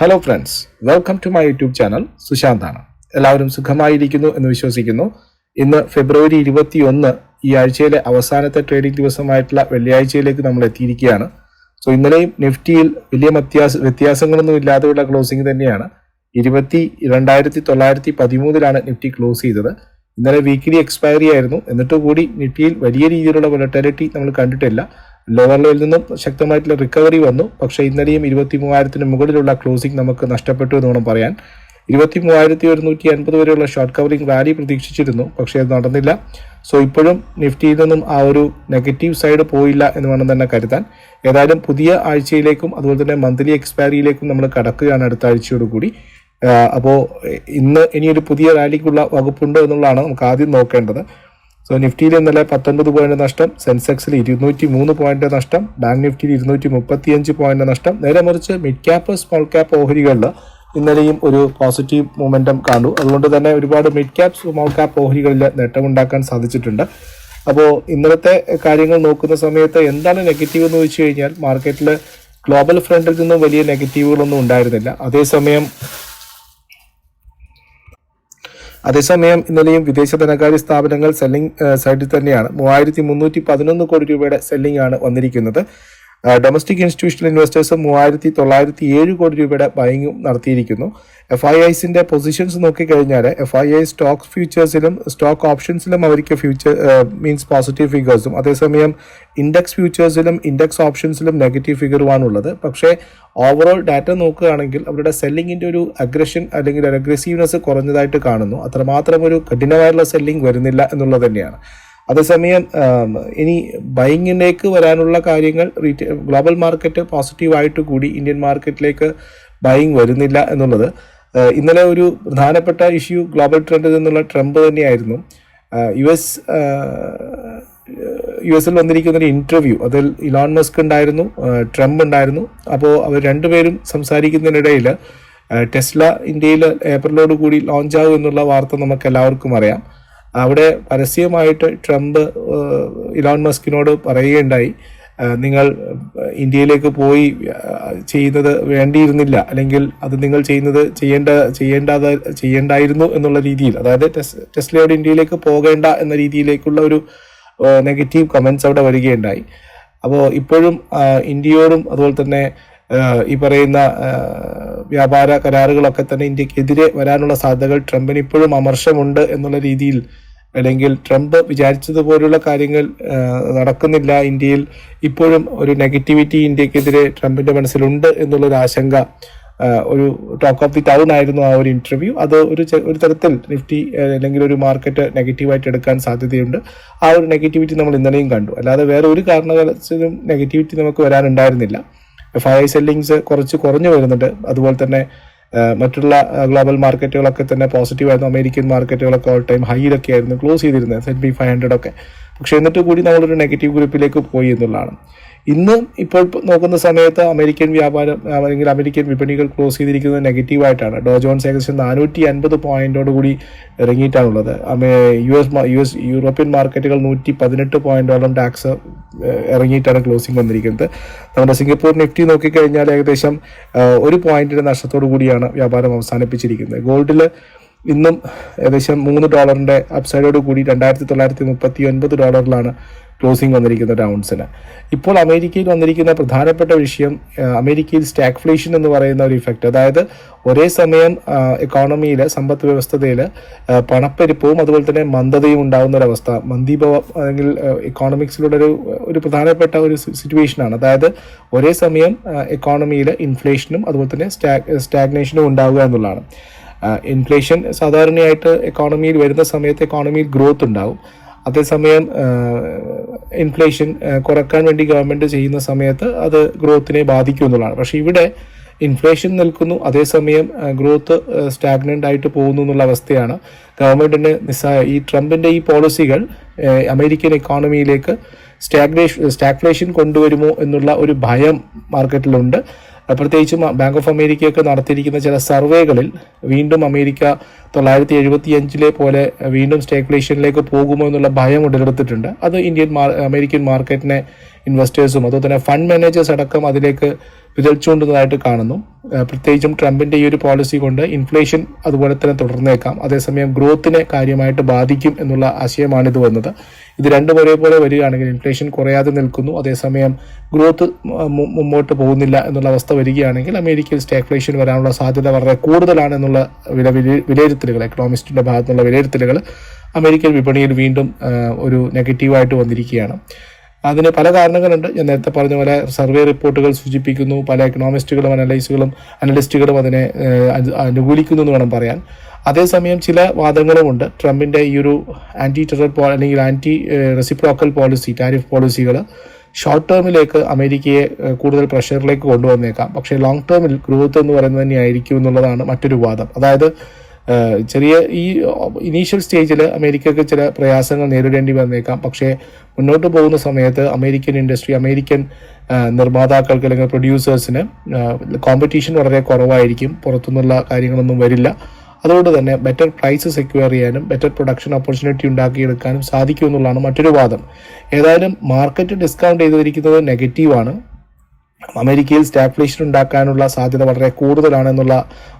Hello friends welcome to my YouTube channel സുശാന്താണ് എല്ലാവരും സുഖമായിരിക്കുന്നു എന്ന് വിശ്വസിക്കുന്നു. ഇന്ന് ഫെബ്രുവരി ഇരുപത്തി ഒന്ന് ഈ ആഴ്ചയിലെ അവസാനത്തെ ട്രേഡിംഗ് ദിവസമായിട്ടുള്ള വെള്ളിയാഴ്ചയിലേക്ക് നമ്മൾ എത്തിയിരിക്കുകയാണ്. സോ ഇന്നലെയും നിഫ്റ്റിയിൽ വലിയ വ്യത്യാസ വ്യത്യാസങ്ങളൊന്നും ഇല്ലാതെയുള്ള ക്ലോസിംഗ് തന്നെയാണ്. ഇരുപത്തി രണ്ടായിരത്തി തൊള്ളായിരത്തി പതിമൂന്നിലാണ് നിഫ്റ്റി ക്ലോസ് ചെയ്തത്. ഇന്നലെ വീക്കിലി എക്സ്പയറി ആയിരുന്നു. എന്നിട്ട് കൂടി നിഫ്റ്റിയിൽ വലിയ രീതിയിലുള്ള വൊളറ്റാലിറ്റി നമ്മൾ കണ്ടിട്ടില്ല. ലോവർ ലെവലിൽ നിന്നും ശക്തമായിട്ടുള്ള റിക്കവറി വന്നു. പക്ഷേ ഇന്നലെയും ഇരുപത്തി മൂവായിരത്തിന് മുകളിലുള്ള ക്ലോസിംഗ് നമുക്ക് നഷ്ടപ്പെട്ടു എന്ന് വേണം പറയാൻ. ഇരുപത്തി മൂവായിരത്തി ഒരുന്നൂറ്റി അൻപത് വരെയുള്ള ഷോർട്ട് കവറിംഗ് റാലി പ്രതീക്ഷിച്ചിരുന്നു. പക്ഷേ അത് നടന്നില്ല. സോ ഇപ്പോഴും നിഫ്റ്റിയിൽ നിന്നും ആ ഒരു നെഗറ്റീവ് സൈഡ് പോയില്ല എന്ന് വേണം തന്നെ കരുതാൻ. ഏതായാലും പുതിയ ആഴ്ചയിലേക്കും അതുപോലെ തന്നെ മന്ത്ലി എക്സ്പയറിയിലേക്കും നമ്മൾ കടക്കുകയാണ് അടുത്ത ആഴ്ചയോടുകൂടി അപ്പോൾ ഇന്ന് ഇനിയൊരു പുതിയ റാലിക്കുള്ള വകുപ്പുണ്ടോ എന്നുള്ളതാണ് നമുക്ക് ആദ്യം നോക്കേണ്ടത്. സോ നിഫ്റ്റിയിൽ ഇന്നലെ പത്തൊൻപത് പോയിന്റ് നഷ്ടം സെൻസെക്സിൽ ഇരുന്നൂറ്റി മൂന്ന് പോയിന്റ് നഷ്ടം ബാങ്ക് നിഫ്റ്റിയിൽ ഇരുന്നൂറ്റി മുപ്പത്തിയഞ്ച് പോയിന്റ് നഷ്ടം. നേരെ മറിച്ച് മിഡ് ക്യാപ്പ് സ്മോൾ ക്യാപ്പ് ഓഹരികളിൽ ഇന്നലെയും ഒരു പോസിറ്റീവ് മൊമെന്റം കാണു അതുകൊണ്ട് തന്നെ ഒരുപാട് മിഡ് ക്യാപ്പ് സ്മോൾ ക്യാപ്പ് ഓഹരികളിൽ നേട്ടമുണ്ടാക്കാൻ സാധിച്ചിട്ടുണ്ട്. അപ്പോൾ ഇന്നലത്തെ കാര്യങ്ങൾ നോക്കുന്ന സമയത്ത് എന്താണ് നെഗറ്റീവ് എന്ന് ചോദിച്ചു കഴിഞ്ഞാൽ മാർക്കറ്റിൽ ഗ്ലോബൽ ഫ്രണ്ടിൽ നിന്നും വലിയ നെഗറ്റീവുകളൊന്നും ഉണ്ടായിരുന്നില്ല. അതേസമയം അതേസമയം ഇന്നലെയും വിദേശ ധനകാര്യ സ്ഥാപനങ്ങൾ സെല്ലിംഗ് സൈഡിൽ തന്നെയാണ് മൂവായിരത്തി മുന്നൂറ്റി പതിനൊന്ന് കോടി രൂപയുടെ സെല്ലിംഗ് ആണ് വന്നിരിക്കുന്നത്. ഡൊമസ്റ്റിക് ഇൻസ്റ്റിറ്റ്യൂഷണൽ ഇൻവെസ്റ്റേഴ്സ് മൂവായിരത്തി തൊള്ളായിരത്തി ഏഴ് കോടി രൂപയുടെ ബൈങ്ങും നടത്തിയിരിക്കുന്നു. എഫ് ഐ ഐസിന്റെ പൊസിഷൻസ് നോക്കിക്കഴിഞ്ഞാൽ എഫ് ഐ ഐ സ്റ്റോക്ക് ഫ്യൂച്ചേഴ്സിലും സ്റ്റോക്ക് ഓപ്ഷൻസിലും അവർക്ക് ഫ്യൂച്ചർ മീൻസ് പോസിറ്റീവ് ഫിഗേഴ്സും അതേസമയം ഇൻഡെക്സ് ഫ്യൂച്ചേഴ്സിലും ഇൻഡെക്സ് ഓപ്ഷൻസിലും നെഗറ്റീവ് ഫിഗറുമാണുള്ളത് പക്ഷേ ഓവറോൾ ഡാറ്റ നോക്കുകയാണെങ്കിൽ അവരുടെ സെല്ലിങ്ങിന്റെ ഒരു അഗ്രഷൻ അല്ലെങ്കിൽ അഗ്രസീവ്നെസ് കുറഞ്ഞതായിട്ട് കാണുന്നു. അത്രമാത്രം ഒരു കഠിനമായിട്ടുള്ള സെല്ലിംഗ് വരുന്നില്ല എന്നുള്ളത് തന്നെയാണ്. അതേസമയം ഇനി ബൈങ്ങിലേക്ക് വരാനുള്ള കാര്യങ്ങൾ റീറ്റെയിൽ ഗ്ലോബൽ മാർക്കറ്റ് പോസിറ്റീവായിട്ട് കൂടി ഇന്ത്യൻ മാർക്കറ്റിലേക്ക് ബൈങ് വരുന്നില്ല എന്നുള്ളത്. ഇന്നലെ ഒരു പ്രധാനപ്പെട്ട ഇഷ്യൂ ഗ്ലോബൽ ട്രെൻഡിൽ നിന്നുള്ള ട്രംപ് തന്നെയായിരുന്നു. യു എസ് യു എസിൽ വന്നിരിക്കുന്ന ഒരു ഇന്റർവ്യൂ അതിൽ ഇലോൺ മസ്ക് ഉണ്ടായിരുന്നു ട്രംപ് ഉണ്ടായിരുന്നു. അപ്പോൾ അവർ രണ്ടുപേരും സംസാരിക്കുന്നതിനിടയിൽ ടെസ്ല ഇന്ത്യയിൽ ഏപ്രിലോട് കൂടി ലോഞ്ച് ആകും എന്നുള്ള വാർത്ത നമുക്ക് എല്ലാവർക്കും അറിയാം. അവിടെ പരസ്യമായിട്ട് ട്രംപ് ഇലോൺ മസ്കിനോട് പറയുകയുണ്ടായി. നിങ്ങൾ ഇന്ത്യയിലേക്ക് പോയി ചെയ്യുന്നത് വേണ്ടിയിരുന്നില്ല. അല്ലെങ്കിൽ അത് നിങ്ങൾ ചെയ്യുന്നത് ചെയ്യേണ്ട ചെയ്യേണ്ടാത ചെയ്യേണ്ടായിരുന്നു എന്നുള്ള രീതിയിൽ. അതായത് ടെസ്ലയോട് ഇന്ത്യയിലേക്ക് പോകേണ്ട എന്ന രീതിയിലേക്കുള്ള ഒരു നെഗറ്റീവ് കമൻസ് അവിടെ വരികയുണ്ടായി. അപ്പോൾ ഇപ്പോഴും ഇന്ത്യയോടും അതുപോലെ തന്നെ ഈ പറയുന്ന വ്യാപാര കരാറുകളൊക്കെ തന്നെ ഇന്ത്യക്കെതിരെ വരാനുള്ള സാധ്യതകൾ ട്രംപിന് ഇപ്പോഴും അമർഷമുണ്ട് എന്നുള്ള രീതിയിൽ അല്ലെങ്കിൽ ട്രംപ് വിചാരിച്ചതുപോലുള്ള കാര്യങ്ങൾ നടക്കുന്നില്ല ഇന്ത്യയിൽ ഇപ്പോഴും ഒരു നെഗറ്റിവിറ്റി ഇന്ത്യക്കെതിരെ ട്രംപിന്റെ മനസ്സിലുണ്ട് എന്നുള്ളൊരു ആശങ്ക ഒരു ടോക്ക് ഓഫ് ദി ടൗൺ ആയിരുന്നു ആ ഒരു ഇന്റർവ്യൂ അത് ഒരു ഒരു തരത്തിൽ നിഫ്റ്റി അല്ലെങ്കിൽ ഒരു മാർക്കറ്റ് നെഗറ്റീവായിട്ട് എടുക്കാൻ സാധ്യതയുണ്ട്. ആ ഒരു നെഗറ്റിവിറ്റി നമ്മൾ ഇന്നലെയും കണ്ടു. അല്ലാതെ വേറെ ഒരു കാരണവശാലും നെഗറ്റിവിറ്റി നമുക്ക് വരാനുണ്ടായിരുന്നില്ല. എഫ് ഐ സെല്ലിങ്സ് കുറച്ച് കുറഞ്ഞു വരുന്നുണ്ട്. അതുപോലെ തന്നെ മറ്റുള്ള ഗ്ലോബൽ മാർക്കറ്റുകളൊക്കെ തന്നെ പോസിറ്റീവ് ആയിരുന്നു. അമേരിക്കൻ മാർക്കറ്റുകളൊക്കെ ഓൾ ടൈം ഹൈയിലൊക്കെ ആയിരുന്നു. ക്ലോസ് ചെയ്തിരുന്നത് സെറ്റ് ബി ഫൈവ് ഹൺഡ്രഡ് ഒക്കെ. പക്ഷെ എന്നിട്ട് കൂടി നമ്മളൊരു നെഗറ്റീവ് ഗ്രൂപ്പിലേക്ക് പോയി എന്നുള്ളതാണ്. ഇന്ന് ഇപ്പോൾ നോക്കുന്ന സമയത്ത് അമേരിക്കൻ വ്യാപാരം അല്ലെങ്കിൽ അമേരിക്കൻ വിപണികൾ ക്ലോസ് ചെയ്തിരിക്കുന്നത് നെഗറ്റീവായിട്ടാണ് ഡോ ജോൺസ് ഏകദേശം നാനൂറ്റി അൻപത് പോയിന്റോട് കൂടി ഇറങ്ങിയിട്ടാണുള്ളത്. U S U S European മാർക്കറ്റുകൾ നൂറ്റി പതിനെട്ട് പോയിന്റോളം ടാക്സ് ഇറങ്ങിയിട്ടാണ് ക്ലോസിംഗ് വന്നിരിക്കുന്നത്. നമ്മുടെ സിംഗപ്പൂർ നിഫ്റ്റി നോക്കിക്കഴിഞ്ഞാൽ ഏകദേശം ഒരു പോയിന്റിന്റെ നഷ്ടത്തോടു കൂടിയാണ് വ്യാപാരം അവസാനിപ്പിച്ചിരിക്കുന്നത്. ഗോൾഡിൽ ഇന്നും ഏകദേശം മൂന്ന് ഡോളറിന്റെ അപ്സൈഡോട് കൂടി രണ്ടായിരത്തി തൊള്ളായിരത്തി മുപ്പത്തി ഒൻപത് ഡോളറിലാണ് ക്ലോസിംഗ് വന്നിരിക്കുന്ന റൗണ്ട്സിന് ഇപ്പോൾ അമേരിക്കയിൽ വന്നിരിക്കുന്ന പ്രധാനപ്പെട്ട വിഷയം അമേരിക്കയിൽ സ്റ്റാഗ്ഫ്ലേഷൻ എന്ന് പറയുന്ന ഒരു ഇഫക്റ്റ് അതായത് ഒരേ സമയം എക്കോണമിയിൽ സമ്പദ് വ്യവസ്ഥതയിൽ പണപ്പെരുപ്പവും അതുപോലെ തന്നെ മന്ദതയും ഉണ്ടാകുന്ന ഒരവസ്ഥ. മന്ദീഭവം അല്ലെങ്കിൽ ഇക്കോണമിക്സിലൂടെ ഒരു ഒരു പ്രധാനപ്പെട്ട ഒരു സിറ്റുവേഷനാണ് അതായത് ഒരേ സമയം എക്കോണമിയിൽ ഇൻഫ്ലേഷനും അതുപോലെ തന്നെ സ്റ്റാഗ്നേഷനും ഉണ്ടാവുക എന്നുള്ളതാണ്. ഇൻഫ്ലേഷൻ സാധാരണയായിട്ട് എക്കോണമിയിൽ വരുന്ന സമയത്ത് എക്കോണമിയിൽ ഗ്രോത്ത് ഉണ്ടാവും. അതേസമയം ഇൻഫ്ലേഷൻ കുറയ്ക്കാൻ വേണ്ടി ഗവൺമെന്റ് ചെയ്യുന്ന സമയത്ത് അത് ഗ്രോത്തിനെ ബാധിക്കും എന്നുള്ളതാണ്. പക്ഷെ ഇവിടെ ഇൻഫ്ലേഷൻ നിൽക്കുന്നു അതേസമയം ഗ്രോത്ത് സ്റ്റാഗ്നന്റ് ആയിട്ട് പോകുന്നു എന്നുള്ള അവസ്ഥയാണ്. ഗവൺമെന്റിന് നിസ്സാ ഈ ട്രംപിന്റെ ഈ പോളിസികൾ അമേരിക്കൻ ഇക്കോണമിയിലേക്ക് സ്റ്റാഗ്നേഷൻ സ്റ്റാഗ്ഫ്ലേഷൻ കൊണ്ടുവരുമോ എന്നുള്ള ഒരു ഭയം മാർക്കറ്റിലുണ്ട് പ്രത്യേകിച്ചും ബാങ്ക് ഓഫ് അമേരിക്കയൊക്കെ നടത്തിയിരിക്കുന്ന ചില സർവേകളിൽ വീണ്ടും അമേരിക്ക തൊള്ളായിരത്തി എഴുപത്തി അഞ്ചിലെ പോലെ വീണ്ടും സ്റ്റേക്കുലേഷനിലേക്ക് പോകുമോ എന്നുള്ള ഭയം ഉടലെടുത്തിട്ടുണ്ട്. അത് ഇന്ത്യൻ അമേരിക്കൻ മാർക്കറ്റിനെ ഇൻവെസ്റ്റേഴ്സും അതുപോലെ തന്നെ ഫണ്ട് മാനേജേഴ്സ് അടക്കം അതിലേക്ക് വിരൽ കാണുന്നു. പ്രത്യേകിച്ചും ട്രംപിന്റെ ഈ ഒരു പോളിസി കൊണ്ട് ഇൻഫ്ലേഷൻ അതുപോലെ തന്നെ തുടർന്നേക്കാം. അതേസമയം ഗ്രോത്തിനെ കാര്യമായിട്ട് ബാധിക്കും എന്നുള്ള ആശയമാണ് ഇത് വന്നത്. ഇത് രണ്ടും ഒരേപോലെ വരികയാണെങ്കിൽ ഇൻഫ്ലേഷൻ കുറയാതെ നിൽക്കുന്നു. അതേസമയം ഗ്രോത്ത് മുമ്പോട്ട് പോകുന്നില്ല എന്നുള്ള അവസ്ഥ വരികയാണെങ്കിൽ അമേരിക്കയിൽ സ്റ്റാഗ്ഫ്ലേഷൻ വരാനുള്ള സാധ്യത വളരെ കൂടുതലാണ് എന്നുള്ള വില വില- വിലയിരുത്തലുകൾ എക്കണോമിസ്റ്റിന്റെ ഭാഗത്തുനിന്നുള്ള വിലയിരുത്തലുകൾ അമേരിക്കൻ വിപണിയിൽ വീണ്ടും ഒരു നെഗറ്റീവായിട്ട് വന്നിരിക്കുകയാണ്. അതിന് പല കാരണങ്ങളുണ്ട്. ഞാൻ നേരത്തെ പറഞ്ഞ പോലെ സർവേ റിപ്പോർട്ടുകൾ സൂചിപ്പിക്കുന്നു പല എക്കണോമിസ്റ്റുകളും അനലൈസുകളും അനലിസ്റ്റുകളും അതിനെ അനുകൂലിക്കുന്നു എന്ന് വേണം പറയാൻ. അതേസമയം ചില വാദങ്ങളുമുണ്ട്. ട്രംപിന്റെ ഈ ഒരു ആന്റി ടെറർ പോ അല്ലെങ്കിൽ ആന്റി റെസിപ്രോക്കൽ പോളിസി ടാരിഫ് പോളിസികൾ ഷോർട്ട് ടേമിലേക്ക് അമേരിക്കയെ കൂടുതൽ പ്രഷറിലേക്ക് കൊണ്ടുവന്നേക്കാം. പക്ഷേ ലോങ് ടേമിൽ ഗ്രോത്ത് എന്ന് പറയുന്നത് തന്നെയായിരിക്കും എന്നുള്ളതാണ് മറ്റൊരു വാദം. അതായത് ചെറിയ ഈ ഇനീഷ്യൽ സ്റ്റേജിൽ അമേരിക്കക്ക് ചില പ്രയാസങ്ങൾ നേരിടേണ്ടി വന്നേക്കാം. പക്ഷേ മുന്നോട്ട് പോകുന്ന സമയത്ത് അമേരിക്കൻ ഇൻഡസ്ട്രി അമേരിക്കൻ നിർമ്മാതാക്കൾക്ക് അല്ലെങ്കിൽ പ്രൊഡ്യൂസേഴ്സിന് കോമ്പറ്റീഷൻ വളരെ കുറവായിരിക്കും. പുറത്തുനിന്നുള്ള കാര്യങ്ങളൊന്നും വരില്ല. അതുകൊണ്ട് തന്നെ ബെറ്റർ പ്രൈസ് സെക്യൂർ ചെയ്യാനും ബെറ്റർ പ്രൊഡക്ഷൻ ഓപ്പർച്യൂണിറ്റി ഉണ്ടാക്കിയെടുക്കാനും സാധിക്കുമെന്നുള്ളതാണ് മറ്റൊരു വാദം. ഏതായാലും മാർക്കറ്റ് ഡിസ്കൗണ്ട് ചെയ്തിരിക്കുന്നത് നെഗറ്റീവാണ് അമേരിക്കയിൽ സ്റ്റാഗ്ഫ്ലേഷൻ ഉണ്ടാക്കാനുള്ള സാധ്യത വളരെ കൂടുതലാണെന്നുള്ള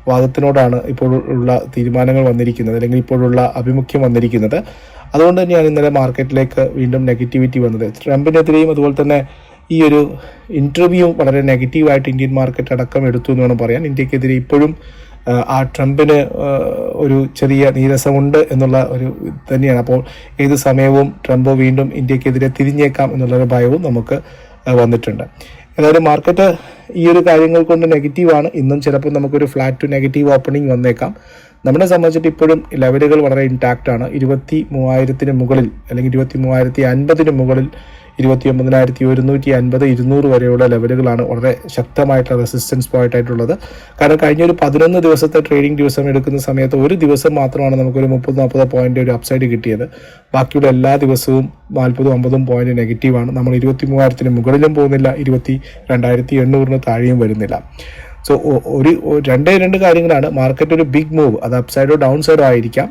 വാദത്തിനോടാണ് ഇപ്പോൾ ഉള്ള തീരുമാനങ്ങൾ വന്നിരിക്കുന്നത് അല്ലെങ്കിൽ ഇപ്പോഴുള്ള അഭിമുഖ്യം വന്നിരിക്കുന്നത്. അതുകൊണ്ട് തന്നെയാണ് ഇന്നലെ മാർക്കറ്റിലേക്ക് വീണ്ടും നെഗറ്റിവിറ്റി വന്നത്. ട്രംപിനെതിരെയും അതുപോലെ തന്നെ ഈ ഒരു ഇന്റർവ്യൂ വളരെ നെഗറ്റീവായിട്ട് ഇന്ത്യൻ മാർക്കറ്റ് അടക്കം എടുത്തു എന്ന് വേണം പറയാൻ. ഇന്ത്യക്കെതിരെ ഇപ്പോഴും ആ, ട്രംപിന് ഒരു ചെറിയ നീരസമുണ്ട് എന്നുള്ള ഒരു തന്നെയാണ്. അപ്പോൾ ഏത് സമയവും ട്രംപ് വീണ്ടും ഇന്ത്യക്കെതിരെ തിരിഞ്ഞേക്കാം എന്നുള്ളൊരു ഭയവും നമുക്ക് വന്നിട്ടുണ്ട്. ഏതായാലും മാർക്കറ്റ് ഈ ഒരു കാര്യങ്ങൾ കൊണ്ട് നെഗറ്റീവാണ് ഇന്നും ചിലപ്പോൾ നമുക്കൊരു ഫ്ലാറ്റ് ടു നെഗറ്റീവ് ഓപ്പണിംഗ് വന്നേക്കാം. നമ്മളെ സംബന്ധിച്ചിട്ട് ഇപ്പോഴും ലെവലുകൾ വളരെ ഇൻടാക്റ്റ് ആണ്. ഇരുപത്തി മൂവായിരത്തിന് മുകളിൽ അല്ലെങ്കിൽ ഇരുപത്തി മൂവായിരത്തി അൻപതിന് മുകളിൽ ഇരുപത്തി ഒമ്പതിനായിരത്തി ഒരുന്നൂറ്റി അൻപത് ഇരുന്നൂറ് വരെയുള്ള ലെവലുകളാണ് വളരെ ശക്തമായിട്ടുള്ള റെസിസ്റ്റൻസ് പോയിന്റ് ആയിട്ടുള്ളത്. കാരണം കഴിഞ്ഞ ഒരു പതിനൊന്ന് ദിവസത്തെ ട്രേഡിംഗ് ദിവസം എടുക്കുന്ന സമയത്ത് ഒരു ദിവസം മാത്രമാണ് നമുക്കൊരു മുപ്പത് നാൽപ്പത് പോയിന്റ് ഒരു അപ്സൈഡ് കിട്ടിയത്. ബാക്കിയുള്ള എല്ലാ ദിവസവും നാൽപ്പതും അമ്പതും പോയിന്റ് നെഗറ്റീവാണ് നമ്മൾ ഇരുപത്തി മൂവായിരത്തിന് മുകളിലും പോകുന്നില്ല ഇരുപത്തി രണ്ടായിരത്തി എണ്ണൂറിന് താഴെയും വരുന്നില്ല. സോ ഒരു രണ്ടേ രണ്ട് കാര്യങ്ങളാണ്. മാർക്കറ്റ് ഒരു ബിഗ് മൂവ് അത് അപ്സൈഡോ ഡൗൺ സൈഡോ ആയിരിക്കാം.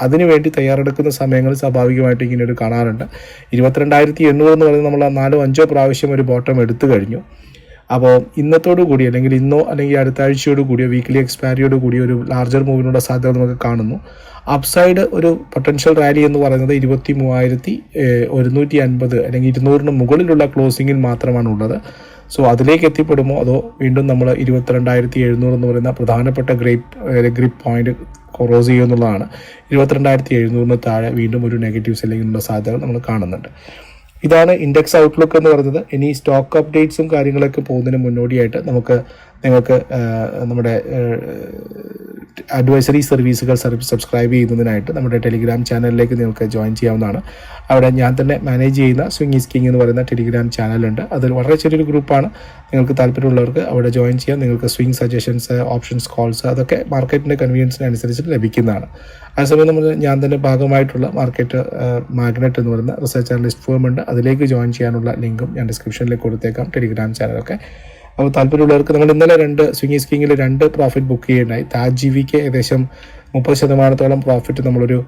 അതിനുവേണ്ടി തയ്യാറെടുക്കുന്ന സമയങ്ങൾ സ്വാഭാവികമായിട്ട് ഇങ്ങനെ ഒരു കാണാറുണ്ട്. ഇരുപത്തിരണ്ടായിരത്തി എണ്ണൂറ് എന്ന് പറയുന്നത് നമ്മൾ നാലോ അഞ്ചോ പ്രാവശ്യം ഒരു ബോട്ടം എടുത്തു കഴിഞ്ഞു. അപ്പോൾ ഇന്നത്തോടു കൂടി അല്ലെങ്കിൽ ഇന്നോ അല്ലെങ്കിൽ അടുത്ത ആഴ്ചയോട് കൂടിയോ വീക്കിലി എക്സ്പയറിയോട് കൂടി ഒരു ലാർജർ മൂവിനുള്ള സാധ്യത നമുക്ക് കാണുന്നു. അപ്സൈഡ് ഒരു പൊട്ടൻഷ്യൽ റാലി എന്ന് പറയുന്നത് ഇരുപത്തി മൂവായിരത്തി ഒരുന്നൂറ്റി അൻപത് അല്ലെങ്കിൽ ഇരുന്നൂറിന് മുകളിലുള്ള ക്ലോസിങ്ങിൽ മാത്രമാണ് ഉള്ളത് സോ അതിലേക്ക് എത്തിപ്പെടുമോ? അതോ വീണ്ടും നമ്മൾ ഇരുപത്തിരണ്ടായിരത്തി എഴുന്നൂറ് എന്ന് പറയുന്ന പ്രധാനപ്പെട്ട ഗ്രേപ്പ് ഗ്രിപ്പ് പോയിന്റ് ക്രോസ് ചെയ്യുമെന്നുള്ളതാണ്. ഇരുപത്തിരണ്ടായിരത്തി എഴുന്നൂറിന് താഴെ വീണ്ടും ഒരു നെഗറ്റീവ് സെല്ലിങ്ങിനുള്ള സാധ്യത നമ്മൾ കാണുന്നുണ്ട്. ഇതാണ് ഇൻഡെക്സ് ഔട്ട്ലുക്ക് എന്ന് പറയുന്നത് ഇനി സ്റ്റോക്ക് അപ്ഡേറ്റ്സും കാര്യങ്ങളൊക്കെ പോകുന്നതിന് മുന്നോടിയായിട്ട് നമുക്ക് നിങ്ങൾക്ക് നമ്മുടെ അഡ്വൈസറി സർവീസുകൾ സബ്സ്ക്രൈബ് ചെയ്യുന്നതിനായിട്ട് നമ്മുടെ ടെലിഗ്രാം ചാനലിലേക്ക് നിങ്ങൾക്ക് ജോയിൻ ചെയ്യാവുന്നതാണ്. അവിടെ ഞാൻ തന്നെ മാനേജ് ചെയ്യുന്ന സ്വിംഗ് ഈസ് കിങ് എന്ന് പറയുന്ന ടെലിഗ്രാം ചാനലുണ്ട് അതിൽ വളരെ ചെറിയൊരു ഗ്രൂപ്പാണ്. നിങ്ങൾക്ക് താല്പര്യമുള്ളവർക്ക് അവിടെ ജോയിൻ ചെയ്യാം. നിങ്ങൾക്ക് സ്വിംഗ് സജഷൻസ് ഓപ്ഷൻസ് കോൾസ് അതൊക്കെ മാർക്കറ്റിന്റെ കൺവീനിയൻസിനനുസരിച്ച് ലഭിക്കുന്നതാണ്. അതേസമയം നമ്മൾ ഞാൻ തന്നെ ഭാഗമായിട്ടുള്ള മാർക്കറ്റ് മാഗ്നറ്റ് എന്ന് പറയുന്ന റിസർച്ച് അനലിസ്റ്റ് ഫോം ഉണ്ട്. അതിലേക്ക് ജോയിൻ ചെയ്യാനുള്ള ലിങ്കും ഞാൻ ഡിസ്ക്രിപ്ഷനിൽ കൊടുത്തേക്കാം. ടെലിഗ്രാം ചാനലൊക്കെ അപ്പോൾ താല്പര്യമുള്ളവർക്ക് നിങ്ങൾ ഇന്നലെ രണ്ട് സ്വിംഗ് സ്കിങ്ങിൽ രണ്ട് പ്രോഫിറ്റ് ബുക്ക് ചെയ്യുന്നുണ്ടായി താജ് ജി വിക്ക് ഏകദേശം മുപ്പത് ശതമാനത്തോളം പ്രോഫിറ്റ് നമ്മളൊരു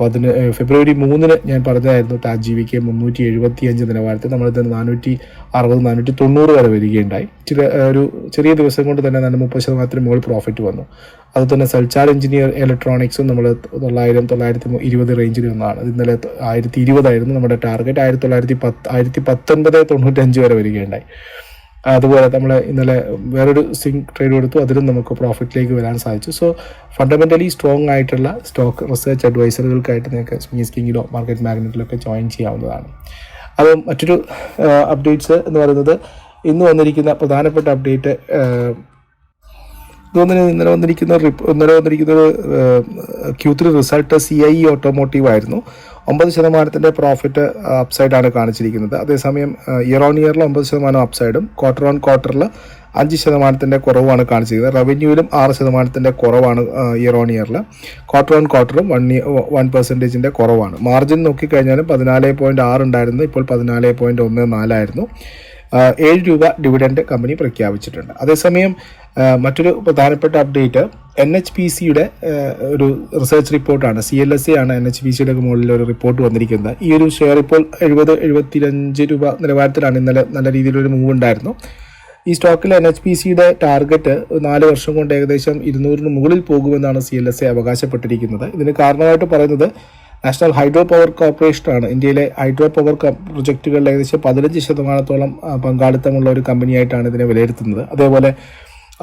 പതിന ഫെബ്രുവരി മൂന്നിന് ഞാൻ പറഞ്ഞതായിരുന്നു. താജ് ജി വിക്ക് മുന്നൂറ്റി എഴുപത്തി അഞ്ച് നിലവാരത്തിൽ നമ്മളിത് നാനൂറ്റി അറുപത് നാനൂറ്റി തൊണ്ണൂറ് വരെ വരികയുണ്ടായി. ചില ഒരു ചെറിയ ദിവസം കൊണ്ട് തന്നെ നല്ല മുപ്പത് ശതമാനത്തിന് മുകളിൽ പ്രോഫിറ്റ് വന്നു. അതുപോലെ തന്നെ സൽച്ചാർ എഞ്ചിനീയർ ഇലക്ട്രോണിക്സും നമ്മൾ തൊള്ളായിരം തൊള്ളായിരത്തി ഇരുപത് റേഞ്ചിൽ ഒന്നാണ് ഇന്നലെ ആയിരത്തി ഇരുപതായിരുന്നു നമ്മുടെ ടാർഗറ്റ്. ആയിരത്തി തൊള്ളായിരത്തി പത്ത് ആയിരത്തി പത്തൊൻപത് തൊണ്ണൂറ്റഞ്ച് വരെ വരികയുണ്ടായി. അതുപോലെ നമ്മൾ ഇന്നലെ വേറൊരു സിങ് ട്രേഡ് എടുത്തു അതിലും നമുക്ക് പ്രോഫിറ്റിലേക്ക് വരാൻ സാധിച്ചു. സോ ഫണ്ടമെന്റലി സ്ട്രോങ് ആയിട്ടുള്ള സ്റ്റോക്ക് റിസർച്ച് അഡ്വൈസറുകൾക്കായിട്ട് നിങ്ങൾക്ക് സ്മീസ് സ്കിങ്ങിലോ മാർക്കറ്റ് മാഗ്നറ്റിലൊക്കെ ജോയിൻ ചെയ്യാവുന്നതാണ്. അപ്പം മറ്റൊരു അപ്ഡേറ്റ്സ് എന്ന് പറയുന്നത് ഇന്ന് വന്നിരിക്കുന്ന പ്രധാനപ്പെട്ട അപ്ഡേറ്റ് ഇതൊന്നിന് ഇന്നലെ വന്നിരിക്കുന്ന ഇന്നലെ വന്നിരിക്കുന്ന Q three result C I automotive ആയിരുന്നു. ഒമ്പത് ശതമാനത്തിന്റെ പ്രോഫിറ്റ് അപ്സൈഡാണ് കാണിച്ചിരിക്കുന്നത്. അതേസമയം ഇയർ ഓൺ ഇയറിൽ ഒമ്പത് ശതമാനം അപ്സൈഡും ക്വാർട്ടർ ഓൺ ക്വാർട്ടറിൽ അഞ്ച് ശതമാനത്തിന്റെ കുറവാണ് കാണിച്ചിരിക്കുന്നത്. റവന്യൂവിലും ആറ് ശതമാനത്തിന്റെ കുറവാണ് ഇയർ ഓൺ ഇയറിൽ ക്വാർട്ടർ ഓൺ ക്വാർട്ടറും വൺ വൺ പെർസെന്റേജിന്റെ കുറവാണ്. മാർജിൻ നോക്കിക്കഴിഞ്ഞാലും പതിനാല് പോയിന്റ് ആറ് ഉണ്ടായിരുന്നു. ഇപ്പോൾ പതിനാല് പോയിന്റ് ഒന്ന് നാലായിരുന്നു ഏഴ് രൂപ ഡിവിഡൻഡ് കമ്പനി പ്രഖ്യാപിച്ചിട്ടുണ്ട്. അതേസമയം മറ്റൊരു പ്രധാനപ്പെട്ട അപ്ഡേറ്റ് എൻ എച്ച് പി സിയുടെ ഒരു റിസർച്ച് റിപ്പോർട്ടാണ്. സി എൽ എസ് സി ആണ് എൻ എച്ച് പി സിയുടെ മുകളിൽ ഒരു റിപ്പോർട്ട് വന്നിരിക്കുന്നത്. ഈ ഒരു ഷെയർ ഇപ്പോൾ എഴുപത് എഴുപത്തിരഞ്ച് രൂപ നിലവാരത്തിലാണ്. ഇന്നലെ നല്ല രീതിയിലൊരു മൂവ് ഉണ്ടായിരുന്നു. ഈ സ്റ്റോക്കിൽ എൻ എച്ച് പി സിയുടെ ടാർഗറ്റ് നാല് വർഷം കൊണ്ട് ഏകദേശം ഇരുന്നൂറിന് മുകളിൽ പോകുമെന്നാണ് സി എൽ എസ് എ അവകാശപ്പെട്ടിരിക്കുന്നത്. ഇതിന് കാരണമായിട്ട് പറയുന്നത് നാഷണൽ ഹൈഡ്രോ പവർ കോർപ്പറേഷൻ ആണ്. ഇന്ത്യയിലെ ഹൈഡ്രോ പവർ പ്രൊജക്റ്റുകളിൽ ഏകദേശം പതിനഞ്ച് ശതമാനത്തോളം പങ്കാളിത്തമുള്ള ഒരു കമ്പനിയായിട്ടാണ് ഇതിനെ വിലയിരുത്തുന്നത്. അതേപോലെ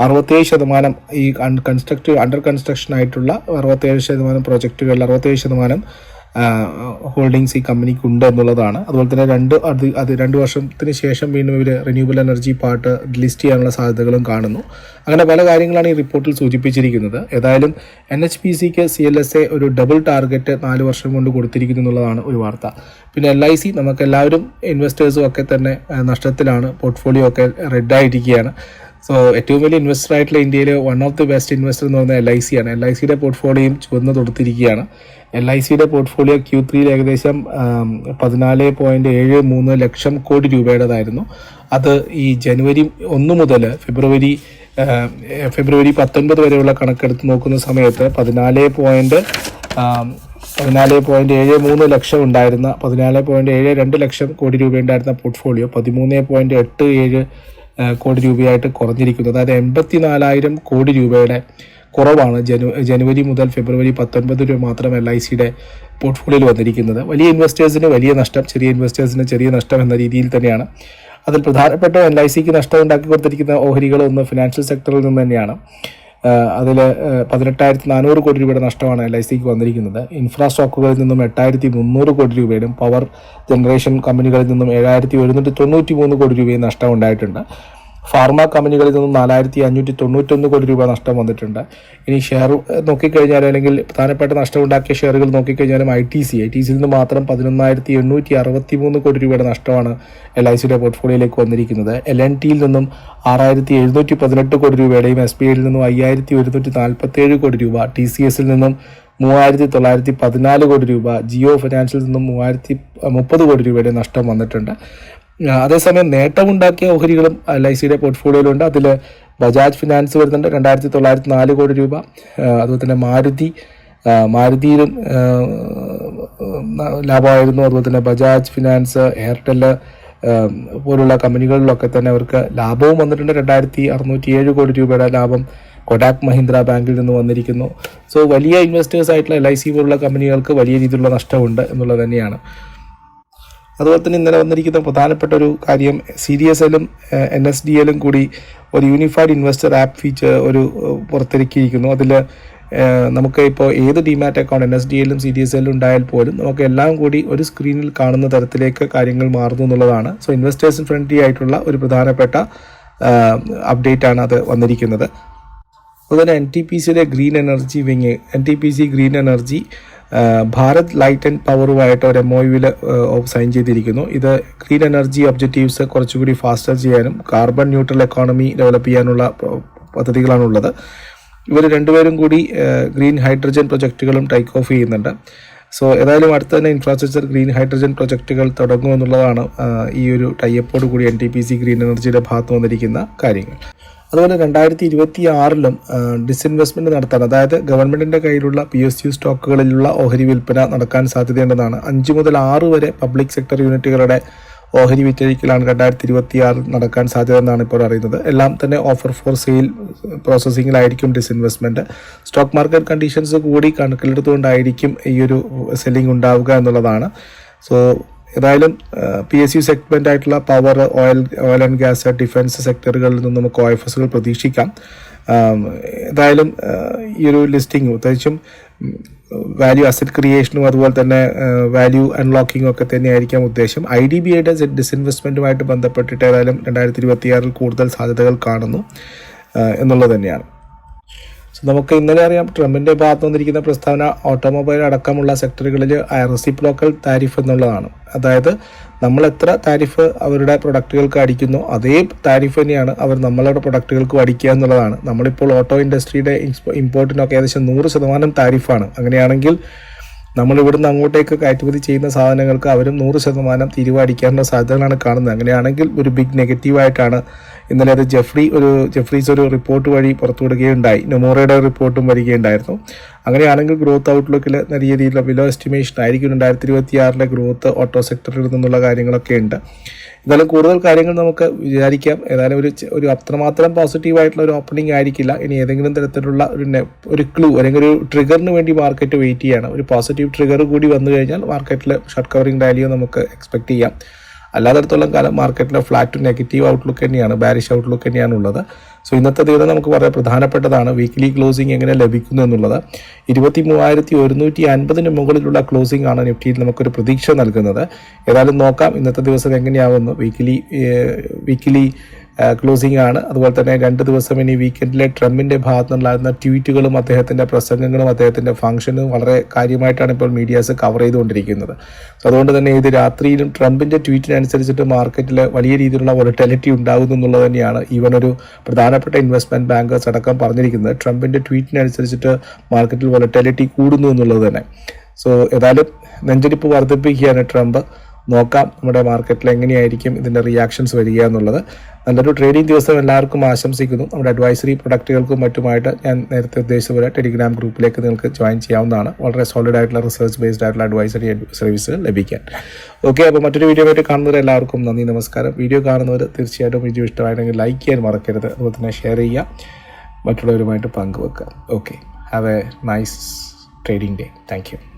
അറുപത്തേഴ് ശതമാനം ഈ കൺസ്ട്രക്റ്റീവ് അണ്ടർ കൺസ്ട്രക്ഷൻ ആയിട്ടുള്ള അറുപത്തേഴ് ശതമാനം പ്രോജക്റ്റുകളിൽ അറുപത്തേഴ് ശതമാനം ഹോൾഡിങ്സ് ഈ കമ്പനിക്ക് ഉണ്ട് എന്നുള്ളതാണ്. അതുപോലെ തന്നെ രണ്ട് അത് അത് രണ്ട് വർഷത്തിന് ശേഷം വീണ്ടും ഇവർ റിന്യൂവബിൾ എനർജി പാർട്ട് ലിസ്റ്റ് ചെയ്യാനുള്ള സാധ്യതകളും കാണുന്നു. അങ്ങനെ പല കാര്യങ്ങളാണ് ഈ റിപ്പോർട്ടിൽ സൂചിപ്പിച്ചിരിക്കുന്നത്. ഏതായാലും എൻ എച്ച് പി സിക്ക് സി എൽ എസ് എ ഒരു ഡബിൾ ടാർഗറ്റ് നാല് വർഷം കൊണ്ട് കൊടുത്തിരിക്കുന്നു എന്നുള്ളതാണ് ഒരു വാർത്ത. പിന്നെ എൽ ഐ സി നമുക്ക് എല്ലാവരും ഇൻവെസ്റ്റേഴ്സും ഒക്കെ തന്നെ നഷ്ടത്തിലാണ്. പോർട്ട്ഫോളിയോ ഒക്കെ റെഡായിരിക്കുകയാണ് സോ ഏറ്റവും വലിയ ഇൻവെസ്റ്റർ ആയിട്ടുള്ള ഇന്ത്യയിലെ one of the best investor എന്ന് പറയുന്നത് എൽ ഐ സി ആണ്. എൽ ഐ സിയുടെ പോർട്ട്ഫോളിയോയും ചുവന്ന് തൊടുത്തിരിക്കുകയാണ് എൽ ഐ സിയുടെ പോർട്ട്ഫോളിയോ ക്യൂ ത്രീയിൽ ഏകദേശം പതിനാല് പോയിന്റ് ഏഴ് മൂന്ന് ലക്ഷം കോടി രൂപയുടേതായിരുന്നു. അത് ഈ ജനുവരി ഒന്ന് മുതൽ ഫെബ്രുവരി ഫെബ്രുവരി പത്തൊൻപത് വരെയുള്ള കണക്കെടുത്ത് നോക്കുന്ന സമയത്ത് പതിനാല് പോയിന്റ് പതിനാല് പോയിന്റ് ഏഴ് മൂന്ന് ലക്ഷം ഉണ്ടായിരുന്ന പതിനാല് പോയിന്റ് ഏഴ് രണ്ട് ലക്ഷം കോടി രൂപ ഉണ്ടായിരുന്ന പോർട്ട്ഫോളിയോ പതിമൂന്ന് പോയിന്റ് എട്ട് ഏഴ് കോടി രൂപയായിട്ട് കുറഞ്ഞിരിക്കുന്നു. അതായത് എൺപത്തി നാലായിരം കോടി രൂപയുടെ കുറവാണ്. ജനു ജനുവരി മുതൽ ഫെബ്രുവരി പത്തൊൻപത് രൂപ മാത്രം എൽ ഐ സിയുടെ പോർട്ട്ഫോളിയോയിൽ വന്നിരിക്കുന്നത്. വലിയ ഇൻവെസ്റ്റേഴ്സിന് വലിയ നഷ്ടം ചെറിയ ഇൻവെസ്റ്റേഴ്സിന് ചെറിയ നഷ്ടം എന്ന രീതിയിൽ തന്നെയാണ്. അതിൽ പ്രധാനപ്പെട്ട എൽ ഐ സിക്ക് നഷ്ടം ഉണ്ടാക്കി കൊടുത്തിരിക്കുന്ന ഓഹരികൾ ഒന്ന് ഫിനാൻഷ്യൽ സെക്ടറിൽ നിന്ന് തന്നെയാണ്. അതിൽ പതിനെട്ടായിരത്തി നാനൂറ് കോടി രൂപയുടെ നഷ്ടമാണ് എൽ ഐ സിക്ക് വന്നിരിക്കുന്നത്. ഇൻഫ്രാ സ്റ്റോക്കുകളിൽ നിന്നും എട്ടായിരത്തി മുന്നൂറ് കോടി രൂപയുടെയും പവർ ജനറേഷൻ കമ്പനികളിൽ നിന്നും ഏഴായിരത്തി ഒരുന്നൂറ്റി തൊണ്ണൂറ്റി മൂന്ന് കോടി രൂപയും നഷ്ടം ഉണ്ടായിട്ടുണ്ട്. ഫാർമ കമ്പനികളിൽ നിന്നും നാലായിരത്തി അഞ്ഞൂറ്റി തൊണ്ണൂറ്റൊന്ന് കോടി രൂപ നഷ്ടം വന്നിട്ടുണ്ട്. ഇനി ഷെയർ നോക്കിക്കഴിഞ്ഞാൽ അല്ലെങ്കിൽ പ്രധാനപ്പെട്ട നഷ്ടമുണ്ടാക്കിയ ഷെയറുകൾ നോക്കിക്കഴിഞ്ഞാലും I T C I T സിയിൽ നിന്ന് മാത്രം പതിനൊന്നായിരത്തി എണ്ണൂറ്റി അറുപത്തി മൂന്ന് കോടി രൂപയുടെ നഷ്ടമാണ് എൽ ഐ സിയുടെ പോർട്ട്ഫോളിയോയിലേക്ക് വന്നിരിക്കുന്നത്. എൽ എൻ ടിയിൽ നിന്നും ആറായിരത്തി എഴുന്നൂറ്റി പതിനെട്ട് കോടി രൂപയുടെയും എസ് ബി ഐയിൽ നിന്നും അയ്യായിരത്തി ഒരുന്നൂറ്റി നാൽപ്പത്തി ഏഴ് കോടി രൂപ ടി സി എസിൽ നിന്നും മൂവായിരത്തി തൊള്ളായിരത്തി പതിനാല് കോടി രൂപ ജിയോ ഫിനാൻഷ്യൽ നിന്നും മൂവായിരത്തി മുപ്പത് കോടി രൂപയുടെ നഷ്ടം വന്നിട്ടുണ്ട്. അതേസമയം നേട്ടമുണ്ടാക്കിയ ഓഹരികളും എൽ ഐ സിയുടെ പോർട്ട്ഫോളിയോയിലുണ്ട്. അതിൽ ബജാജ് ഫിനാൻസ് വരുന്നുണ്ട് രണ്ടായിരത്തി തൊള്ളായിരത്തി നാല് കോടി രൂപ. അതുപോലെ തന്നെ മാരുതി മാരുതിയിലും ലാഭമായിരുന്നു. അതുപോലെ തന്നെ ബജാജ് ഫിനാൻസ് എയർടെൽ പോലുള്ള കമ്പനികളിലൊക്കെ തന്നെ അവർക്ക് ലാഭവും വന്നിട്ടുണ്ട്. രണ്ടായിരത്തി അറുന്നൂറ്റി ഏഴ് കോടി രൂപയുടെ ലാഭം കൊഡാക് മഹീന്ദ്ര ബാങ്കിൽ നിന്ന് വന്നിരിക്കുന്നു. സോ വലിയ ഇൻവെസ്റ്റേഴ്സ് ആയിട്ടുള്ള എൽ ഐ സി പോലുള്ള കമ്പനികൾക്ക് വലിയ രീതിയിലുള്ള നഷ്ടമുണ്ട് എന്നുള്ളത് തന്നെയാണ്. അതുപോലെ തന്നെ ഇന്നലെ വന്നിരിക്കുന്ന പ്രധാനപ്പെട്ട ഒരു കാര്യം സി ഡി എസ് എല്ലും എൻ എസ് ഡി എല്ലും കൂടി ഒരു യൂണിഫൈഡ് ഇൻവെസ്റ്റർ ആപ്പ് ഫീച്ചർ ഒരു പുറത്തിറക്കിയിരിക്കുന്നു അതിൽ നമുക്ക് ഇപ്പോൾ ഏത് demat account N S D എല്ലും സി ഡി എസ് എല്ലും ഉണ്ടായാൽ പോലും നമുക്ക് എല്ലാം കൂടി ഒരു സ്ക്രീനിൽ കാണുന്ന തരത്തിലേക്ക് കാര്യങ്ങൾ മാറുന്നു എന്നുള്ളതാണ്. സോ ഇൻവെസ്റ്റേഴ്സിന് ഫ്രണ്ട്ലി ആയിട്ടുള്ള ഒരു പ്രധാനപ്പെട്ട അപ്ഡേറ്റ് ആണ് അത് വന്നിരിക്കുന്നത്. അതുപോലെ എൻ ടി പി സിയിലെ green energy wing N T P C green energy Bharat light and പവറുമായിട്ട് ഒരു എം ഒ യുവിൽ സൈൻ ചെയ്തിരിക്കുന്നു. ഇത് ക്ലീൻ എനർജി ഒബ്ജക്റ്റീവ്സ് കുറച്ചുകൂടി ഫാസ്റ്റർ ചെയ്യാനും കാർബൺ ന്യൂട്രൽ എക്കോണമി ഡെവലപ്പ് ചെയ്യാനുള്ള പദ്ധതികളാണുള്ളത്. ഇവർ രണ്ടുപേരും കൂടി ഗ്രീൻ ഹൈഡ്രജൻ പ്രൊജക്റ്റുകളും ടേക്ക് ഓഫ് ചെയ്യുന്നുണ്ട്. സോ ഏതായാലും അടുത്ത തന്നെ ഇൻഫ്രാസ്ട്രക്ചർ ഗ്രീൻ ഹൈഡ്രജൻ പ്രൊജക്റ്റുകൾ തുടങ്ങുമെന്നുള്ളതാണ് ഈ ഒരു ടൈപ്പോട് കൂടി N T P C green എനർജിയുടെ ഭാഗത്ത് വന്നിരിക്കുന്ന കാര്യങ്ങൾ. അതുപോലെ രണ്ടായിരത്തി ഇരുപത്തി ആറിലും ഡിസ്ഇൻവെസ്റ്റ്മെന്റ് നടത്താൻ അതായത് ഗവൺമെന്റിന്റെ കയ്യിലുള്ള പി എസ് യു സ്റ്റോക്കുകളിലുള്ള ഓഹരി വിൽപ്പന നടക്കാൻ സാധ്യതയുണ്ടെന്നാണ്. അഞ്ച് മുതൽ ആറ് വരെ പബ്ലിക് സെക്ടർ യൂണിറ്റുകളുടെ ഓഹരി വിറ്റഴിക്കലാണ് രണ്ടായിരത്തി ഇരുപത്തി ആറിൽ നടക്കാൻ സാധ്യത എന്നാണ് ഇപ്പോൾ അറിയുന്നത്. എല്ലാം തന്നെ ഓഫർ ഫോർ സെയിൽ പ്രോസസ്സിങ്ങിലായിരിക്കും ഡിസ്ഇൻവെസ്റ്റ്മെന്റ് സ്റ്റോക്ക് മാർക്കറ്റ് കണ്ടീഷൻസ് കൂടി കണക്കിലെടുത്തുകൊണ്ടായിരിക്കും ഈ ഒരു സെല്ലിംഗ് ഉണ്ടാവുക എന്നുള്ളതാണ്. സോ ഏതായാലും പി എസ് യു സെഗ്മെന്റ് ആയിട്ടുള്ള power oil oil and gas defence സെക്ടറുകളിൽ നിന്ന് നമുക്ക് ഒ എഫ് എസുകൾ പ്രതീക്ഷിക്കാം ഏതായാലും ഈ ഒരു ലിസ്റ്റിംഗ് പ്രത്യേകിച്ചും വാല്യൂ അസറ്റ് ക്രിയേഷനും അതുപോലെ തന്നെ വാല്യൂ അൺലോക്കിങ്ങും ഒക്കെ തന്നെയായിരിക്കാം ഉദ്ദേശം. ഐ ഡി ബി ഐയുടെ ഡിസ്ഇൻവെസ്റ്റ്മെന്റുമായിട്ട് ബന്ധപ്പെട്ടിട്ട് ഏതായാലും രണ്ടായിരത്തി ഇരുപത്തിയാറിൽ കൂടുതൽ സാധ്യതകൾ കാണുന്നു എന്നുള്ളത് തന്നെയാണ്. നമുക്ക് ഇന്നലെ അറിയാം ട്രംപിന്റെ ഭാഗത്ത് വന്നിരിക്കുന്ന പ്രസ്താവന ഓട്ടോമൊബൈൽ അടക്കമുള്ള സെക്ടറുകളിൽ റെസിപ്രോക്കൽ താരിഫ് എന്നുള്ളതാണ്. അതായത് നമ്മൾ എത്ര താരിഫ് അവരുടെ പ്രൊഡക്റ്റുകൾക്ക് അടിക്കുന്നു അതേ താരിഫ് തന്നെയാണ് അവർ നമ്മളുടെ പ്രൊഡക്റ്റുകൾക്ക് അടിക്കുക എന്നുള്ളതാണ്. നമ്മളിപ്പോൾ ഓട്ടോ ഇൻഡസ്ട്രിയുടെ ഇമ്പോർട്ടിനൊക്കെ ഏകദേശം നൂറ് ശതമാനം താരിഫാണ്. അങ്ങനെയാണെങ്കിൽ നമ്മൾ ഇവിടുന്ന് അങ്ങോട്ടേക്ക് കയറ്റുമതി ചെയ്യുന്ന സാധനങ്ങൾക്ക് അവരും നൂറ് ശതമാനം തിരിവ് അടിക്കാനുള്ള സാധ്യതകളാണ് കാണുന്നത്. അങ്ങനെയാണെങ്കിൽ ഒരു ബിഗ് നെഗറ്റീവായിട്ടാണ് ഇന്നലെ അത് ജെഫ്രി ഒരു ജെഫ്രീസ് ഒരു റിപ്പോർട്ട് വഴി പുറത്തുവിടുകയുണ്ടായി നൊമോറയുടെ റിപ്പോർട്ടും വരികയുണ്ടായിരുന്നു. അങ്ങനെയാണെങ്കിൽ ഗ്രോത്ത് ഔട്ട്ലുക്കിൽ നല്ല രീതിയിലുള്ള ബിലോ എസ്റ്റിമേഷൻ ആയിരിക്കും രണ്ടായിരത്തി ഇരുപത്തി ആറിലെ ഗ്രോത്ത് ഓട്ടോ സെക്ടറിൽ നിന്നുള്ള കാര്യങ്ങളൊക്കെ ഉണ്ട്. എന്നാലും കൂടുതൽ കാര്യങ്ങൾ നമുക്ക് വിചാരിക്കാം. ഏതായാലും ഒരു ഒരു അത്രമാത്രം പോസിറ്റീവ് ആയിട്ടുള്ള ഒരു ഓപ്പണിംഗ് ആയിരിക്കില്ല. ഇനി ഏതെങ്കിലും തരത്തിലുള്ള ഒരു ഒരു ക്ലൂ അല്ലെങ്കിൽ ഒരു ട്രിഗറിന് വേണ്ടി മാർക്കറ്റ് വെയിറ്റ് ചെയ്യണം. ഒരു പോസിറ്റീവ് ട്രിഗർ കൂടി വന്നു കഴിഞ്ഞാൽ മാർക്കറ്റിൽ ഷോർട്ട് കവറിംഗ് ഡാലിയോ നമുക്ക് എക്സ്പെക്ട് ചെയ്യാം. അല്ലാത്തടത്തോളം കാലം മാർക്കറ്റിലെ ഫ്ലാറ്റ് നെഗറ്റീവ് ഔട്ട്ലുക്ക് തന്നെയാണ് ബാരിഷ് ഔട്ട്ലുക്ക് തന്നെയാണ് ഉള്ളത്. സോ ഇന്നത്തെ ദിവസം നമുക്ക് വളരെ പ്രധാനപ്പെട്ടതാണ് വീക്ക്ലി ക്ലോസിംഗ് എങ്ങനെ ലഭിക്കുന്നു എന്നുള്ളത്. ഇരുപത്തി മൂവായിരത്തി ഒരുന്നൂറ്റി അൻപതിന് മുകളിലുള്ള ക്ലോസിംഗ് ആണ് നിഫ്റ്റിയിൽ നമുക്കൊരു പ്രതീക്ഷ നൽകുന്നത്. ഏതായാലും നോക്കാം ഇന്നത്തെ ദിവസം എങ്ങനെയാവുന്നു വീക്കിലി വീക്കിലി ക്ലോസിംഗ് ആണ്. അതുപോലെ തന്നെ രണ്ട് ദിവസം ഇനി വീക്കെൻഡിലെ ട്രംപിന്റെ ഭാഗത്തു നിന്നുണ്ടായിരുന്ന ട്വീറ്റുകളും അദ്ദേഹത്തിന്റെ പ്രസംഗങ്ങളും അദ്ദേഹത്തിന്റെ ഫംഗ്ഷനും വളരെ കാര്യമായിട്ടാണ് ഇപ്പോൾ മീഡിയാസ് കവർ ചെയ്തുകൊണ്ടിരിക്കുന്നത്. സോ അതുകൊണ്ട് തന്നെ ഇത് രാത്രിയിലും ട്രംപിന്റെ ട്വീറ്റിനനുസരിച്ചിട്ട് മാർക്കറ്റിൽ വലിയ രീതിയിലുള്ള വോളറ്റാലിറ്റി ഉണ്ടാകുന്നു എന്നുള്ളത് തന്നെയാണ് ഈവൻ ഒരു പ്രധാനപ്പെട്ട ഇൻവെസ്റ്റ്മെന്റ് ബാങ്കേഴ്സ് അടക്കം പറഞ്ഞിരിക്കുന്നത്. ട്രംപിന്റെ ട്വീറ്റിനനുസരിച്ചിട്ട് മാർക്കറ്റിൽ വോളറ്റാലിറ്റി കൂടുന്നു എന്നുള്ളത് തന്നെ. സോ ഏതായാലും നെഞ്ചരിപ്പ് വർദ്ധിപ്പിക്കുകയാണ് ട്രംപ്. നോക്കാം നമ്മുടെ മാർക്കറ്റിൽ എങ്ങനെയായിരിക്കും ഇതിന്റെ റിയാക്ഷൻസ് വരിക എന്നുള്ളത്. നല്ലൊരു ട്രേഡിംഗ് ദിവസം എല്ലാവർക്കും ആശംസിക്കുന്നു. നമ്മുടെ അഡ്വൈസറി പ്രൊഡക്റ്റുകൾക്കും മറ്റുമായിട്ട് ഞാൻ നേരത്തെ ഉദ്ദേശിച്ച പോലെ ടെലിഗ്രാം ഗ്രൂപ്പിലേക്ക് നിങ്ങൾക്ക് ജോയിൻ ചെയ്യാവുന്നതാണ്. വളരെ സോളിഡ് ആയിട്ടുള്ള റിസർച്ച് ബേസ്ഡ് ആയിട്ടുള്ള അഡ്വൈസറി സർവീസുകൾ ലഭിക്കാൻ. ഓക്കെ അപ്പോൾ മറ്റൊരു വീഡിയോ ആയിട്ട് കാണുന്നവർ എല്ലാവർക്കും നന്ദി നമസ്കാരം. വീഡിയോ കാണുന്നവർ തീർച്ചയായിട്ടും വീഡിയോ ഇഷ്ടമായിരുന്നെങ്കിൽ ലൈക്ക് ചെയ്യാൻ മറക്കരുത്. അതുപോലെ തന്നെ ഷെയർ ചെയ്യുക. മറ്റുള്ളവരുമായിട്ട് പങ്കുവെക്കുക. Okay have a nice trading day thank you